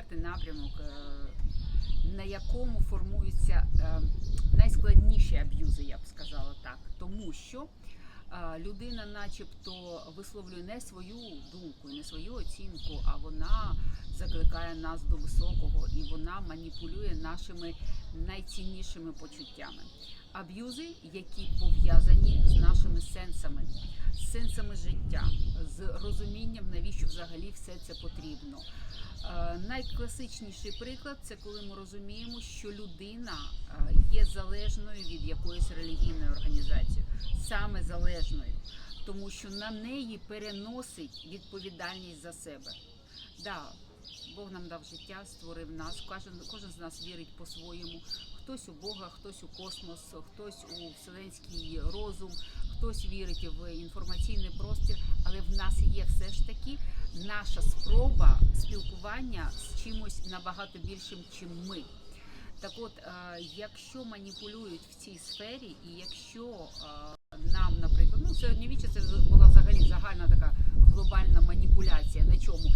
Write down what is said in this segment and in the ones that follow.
четвертий напрямок, е, на якому формуються е, найскладніші аб'юзи, я б сказала так. Тому що е, людина, начебто, висловлює не свою думку, не свою оцінку, а вона закликає нас до високого і вона маніпулює нашими найціннішими почуттями. Аб'юзи, які пов'язані з нашими сенсами, сенсами життя, з розумінням, навіщо взагалі все це потрібно. Е, Найкласичніший приклад це коли ми розуміємо, що людина е, є залежною від якоїсь релігійної організації, саме залежною, тому що на неї переносить відповідальність за себе. Да, Бог нам дав життя, створив нас. Кожен, кожен з нас вірить по-своєму. Хтось у Бога, хтось у космос, хтось у вселенський розум, хтось вірить в інформаційний простір, але в нас є все ж таки наша спроба спілкування з чимось набагато більшим, чим ми. Так от, е, якщо маніпулюють в цій сфері, і якщо е, нам, наприклад, ну середньовіччя це була взагалі загальна така глобальна маніпуляція. На чому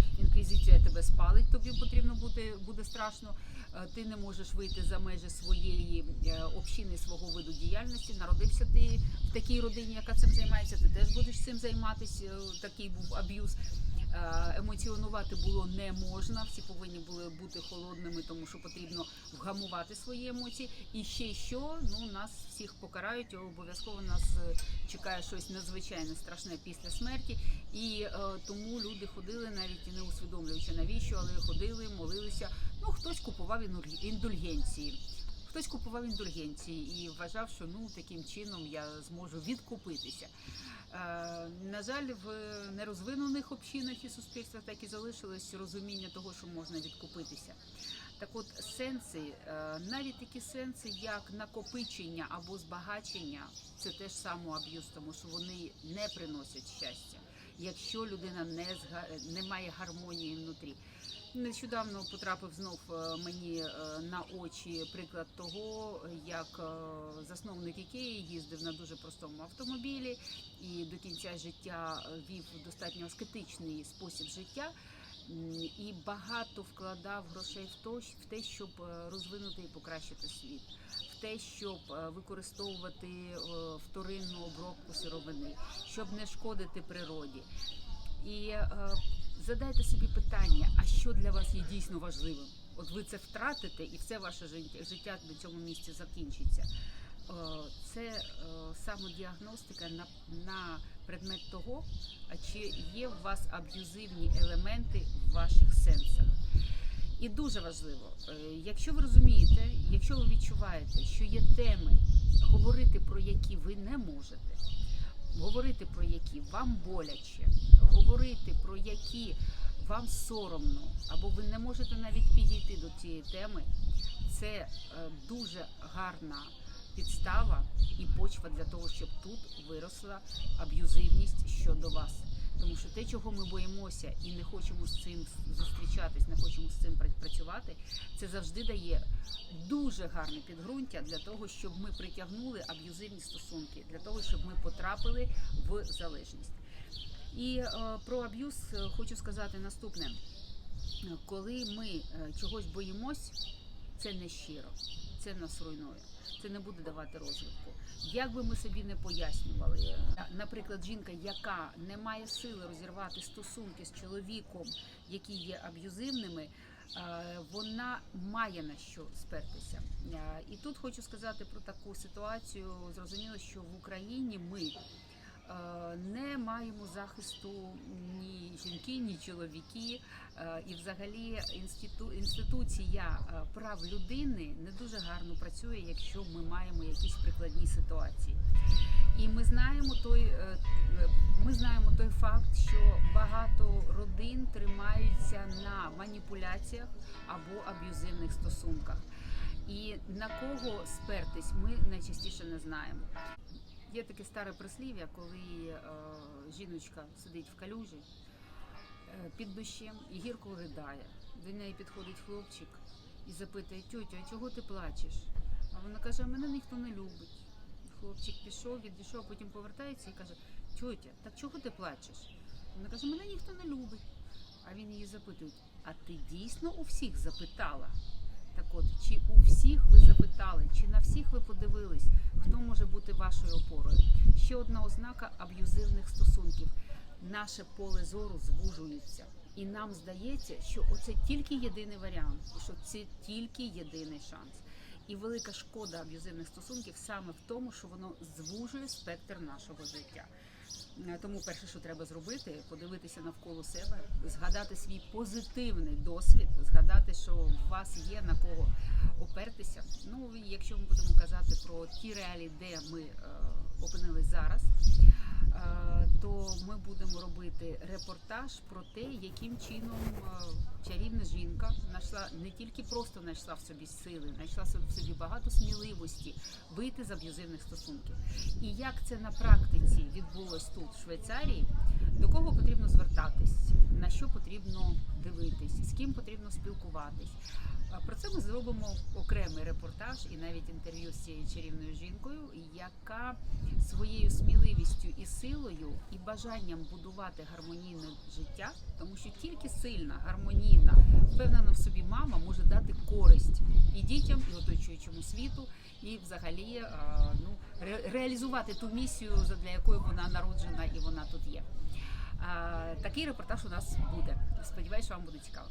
спалить, тобі потрібно бути буде страшно. е, Ти не можеш вийти за межі своєї е, общини, свого виду діяльності. Народився ти в такій родині, яка цим займається. Ти теж будеш цим займатися. Е, Такий був аб'юз. Е, Емоціонувати було не можна, всі повинні були бути холодними, тому що потрібно вгамувати свої емоції. І ще що ну нас всіх покарають, обов'язково нас е, чекає щось надзвичайно страшне після смерті. І е, тому люди ходили, навіть не усвідомлюючи навіщо, але ходили, молилися. Ну хтось купував індульгенції. Хтось купував індульгенції і вважав, що ну таким чином я зможу відкупитися. Е, На жаль, в нерозвинених общинах і суспільствах так і залишилось розуміння того, що можна відкупитися. Так от сенси, е, навіть такі сенси, як накопичення або збагачення, це теж само аб'юз, тому що вони не приносять щастя, якщо людина не зга- не має гармонії внутрі. Нещодавно потрапив знов е, мені е, на очі приклад того, як е, засновник Ікеї їздив на дуже простому автомобілі і до кінця життя вів достатньо аскетичний спосіб життя. І багато вкладав грошей в то, в те, щоб е, розвинути і покращити світ, в те, щоб е, використовувати е, вторинну обробку сировини, щоб не шкодити природі. І задайте собі питання, а що для вас є дійсно важливим? От ви це втратите, і все ваше життя, на цьому місці закінчиться. Це самодіагностика на, на предмет того, чи є у вас аб'юзивні елементи в ваших сенсах. І дуже важливо, е, якщо ви розумієте, якщо ви відчуваєте, що є теми, говорити про які ви не можете, говорити про які вам боляче, говорити про які вам соромно, або ви не можете навіть підійти до цієї теми, це е, дуже гарна підстава і почва для того, щоб тут виросла аб'юзивність щодо вас. Тому що те, чого ми боїмося і не хочемо з цим зустрічатись, не хочемо з цим працювати, це завжди дає дуже гарне підґрунтя для того, щоб ми притягнули аб'юзивні стосунки, для того, щоб ми потрапили в залежність. І е, про аб'юз е, хочу сказати наступне: коли ми е, чогось боїмось, це не щиро, це нас руйнує, це не буде давати розвитку. Як би ми собі не пояснювали, е, наприклад, жінка, яка не має сили розірвати стосунки з чоловіком, які є аб'юзивними, е, вона має на що спертися. Е, І тут хочу сказати про таку ситуацію. Зрозуміло, що в Україні ми не маємо захисту ні жінки, ні чоловіки. Е, І взагалі інститу, інституція е, прав людини не дуже гарно працює, якщо ми маємо якісь прикладні ситуації. І ми знаємо той, е, е, ми знаємо той факт, що багато родин тримаються на маніпуляціях або аб'юзивних стосунках. І на кого спертись, ми найчастіше не знаємо. Є таке старе прислів'я, коли е, жіночка сидить в калюжі е, під дощем і гірко ридає. До неї підходить хлопчик і запитує, тьотю, а чого ти плачеш? А вона каже, а мене ніхто не любить. Хлопчик пішов, відійшов, потім повертається і каже, тьотя, так чого ти плачеш? Вона каже, мене ніхто не любить. А він її запитує, а ти дійсно у всіх запитала? Так от, чи у всіх ви запитали, чи ви подивились, хто може бути вашою опорою? Ще одна ознака аб'юзивних стосунків. Наше поле зору звужується. І нам здається, що оце тільки єдиний варіант, що це тільки єдиний шанс. І велика шкода аб'юзивних стосунків саме в тому, що воно звужує спектр нашого життя. Е, Тому перше, що треба зробити, подивитися навколо себе, згадати свій позитивний досвід, згадати, що у вас є на кого опертися. Ну і якщо ми будемо казати про ті реалії, де ми е, опинились зараз, то ми будемо робити репортаж про те, яким чином чарівна жінка знайшла не тільки просто знайшла в собі сили, знайшла в собі багато сміливості вийти з аб'юзивних стосунків. І як це на практиці відбулось тут, в Швейцарії, до кого потрібно звертатись, на що потрібно дивитись, з ким потрібно спілкуватись. Про це ми зробимо окремий репортаж і навіть інтерв'ю з цією чарівною жінкою, яка своєю сміливістю і силою і бажанням будувати гармонійне життя, тому що тільки сильна, гармонійна, впевнена в собі мама може дати користь і дітям, і оточуючому світу, і взагалі ну, ре- реалізувати ту місію, для якої вона народжена і вона тут є. Такий репортаж у нас буде. Сподіваюсь, вам буде цікаво.